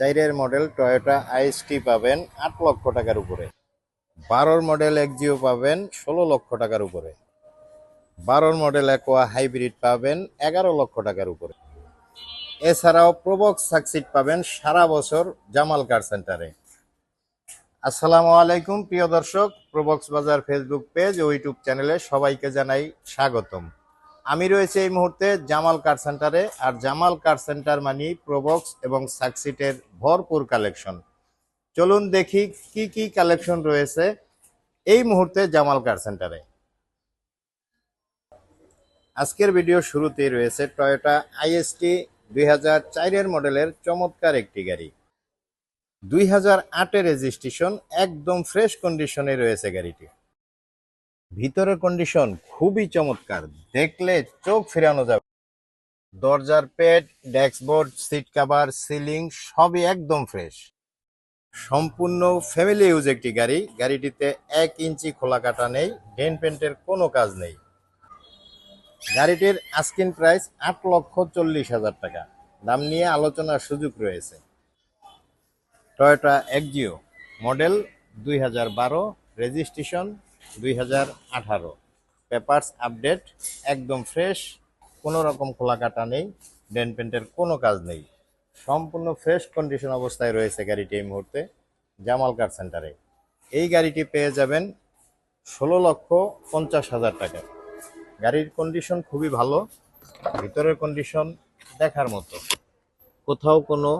চাইরের model Toyota IST পাবেন আট লক্ষ টাকার উপরে। বারোর মডেল এক্সিও পাবেন ষোলো লক্ষ টাকার উপরে। বারোর মডেল অ্যাকোয়া হাইব্রিড পাবেন এগারো লক্ষ টাকার উপরে। এছাড়াও প্রবক্স সাকসিড পাবেন সারা বছর জামাল কার সেন্টারে আসসালামু আলাইকুম, প্রিয় দর্শক। প্রবক্স বাজার ফেসবুক পেজ ও ইউটিউব চ্যানেলে সবাইকে জানাই স্বাগতম। আমি রয়েছে এই মুহূর্তে জামাল কার সেন্টারে আর জামাল কার সেন্টার মানি প্রবক্স এবং সাকসিটের ভরপুর কালেকশন চলুন দেখি কি কি কালেকশন রয়েছে এই মুহূর্তে জামাল কার সেন্টারে আজকের ভিডিও শুরুতেই রয়েছে টয়োটা আইএসটি দুই হাজার চারের মডেলের চমৎকার একটি গাড়ি। দুই হাজার আটের রেজিস্ট্রেশন একদম ফ্রেশ কন্ডিশনে রয়েছে গাড়িটি। ভিতরের কন্ডিশন খুবই চমৎকার। দেখলে চোখ ফেরানো যাবে। দরজার পেট ড্যাশবোর্ড, সিট কভার, সিলিং সবই একদম ফ্রেশ। সম্পূর্ণ ফ্যামিলি ইউজ একটি গাড়ি। গাড়িটিতে এক ইঞ্চি খোলা কাটা নেই ডেন পেন্টের কোনো কাজ নেই। গাড়িটির আস্কিন প্রাইস আট লক্ষ চল্লিশ হাজার টাকা। দাম নিয়ে আলোচনার সুযোগ রয়েছে। টয়োটা এক্সিও মডেল দুই হাজার বারো রেজিস্ট্রেশন দুই হাজার আঠারো। পেপারস আপডেট একদম ফ্রেশ কোনো রকম খোলা কাটা নেই ডেন পেন্টের কোনো কাজ নেই। সম্পূর্ণ ফ্রেশ কন্ডিশন অবস্থায় রয়েছে গাড়িটি এই মুহূর্তে, জামাল কার সেন্টারে এই গাড়িটি পেয়ে যাবেন ষোলো লক্ষ পঞ্চাশ হাজার টাকা। গাড়ির কন্ডিশন খুবই ভালো, ভিতরের কন্ডিশন দেখার মতো। কোথাও কোনো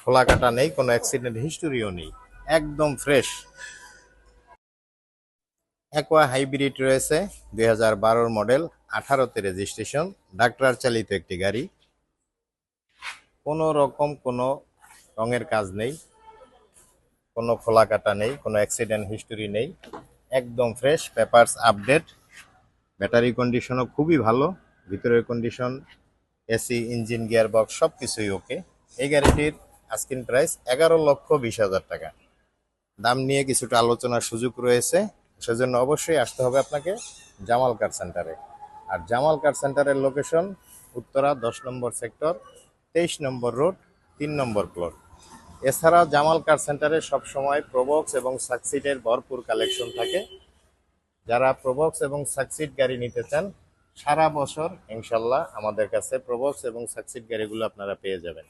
খোলা কাটা নেই, কোনো অ্যাক্সিডেন্ট হিস্টোরিও নেই। একদম ফ্রেশ অ্যাকোয়া হাইব্রিড রয়েছে, দুই হাজার মডেল আঠারোতে রেজিস্ট্রেশন ডাক্তার চালিত একটি গাড়ি। কোনো রকম কোনো রঙের কাজ নেই, কোনো খোলা কাটা নেই, কোনো অ্যাক্সিডেন্ট হিস্টোরি নেই, একদম ফ্রেশ পেপারস আপডেট ব্যাটারি কন্ডিশনও খুবই ভালো, ভিতরের condition AC engine gear box সব কিছুই ওকে এই গাড়িটির আস্কিন প্রাইস এগারো লক্ষ বিশ হাজার টাকা। দাম নিয়ে কিছুটা আলোচনার সুযোগ রয়েছে। সেজন্য অবশ্যই আসতে হবে আপনাকে জামাল কার সেন্টারে। আর জামাল কার সেন্টারের লোকেশন উত্তরা দশ নম্বর সেক্টর, তেইশ নম্বর রোড, তিন নম্বর প্লট এছাড়া জামাল কার সেন্টারে সবসময় প্রবক্স এবং সাকসিটের ভরপুর কালেকশন থাকে। যারা প্রবক্স এবং সাকসিট গাড়ি নিতে চান, সারা বছর ইনশাল্লাহ আমাদের কাছে প্রবক্স এবং সাকসিট গাড়িগুলো আপনারা পেয়ে যাবেন।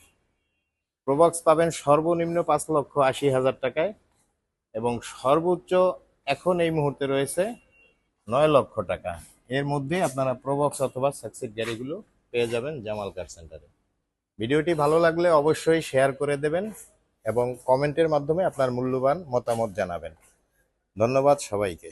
প্রবক্স পাবেন সর্বনিম্ন পাঁচ লক্ষ আশি হাজার টাকায় এবং সর্বোচ্চ এখন এই মুহূর্তে রয়েছে নয় লক্ষ টাকা। এর মধ্যে আপনারা প্রবক্স অথবা সাকসিড গাড়িগুলো পেয়ে যাবেন জামাল কার সেন্টারে ভিডিওটি ভালো লাগলে অবশ্যই শেয়ার করে দেবেন এবং কমেন্টের মাধ্যমে আপনার মূল্যবান মতামত জানাবেন। ধন্যবাদ সবাইকে।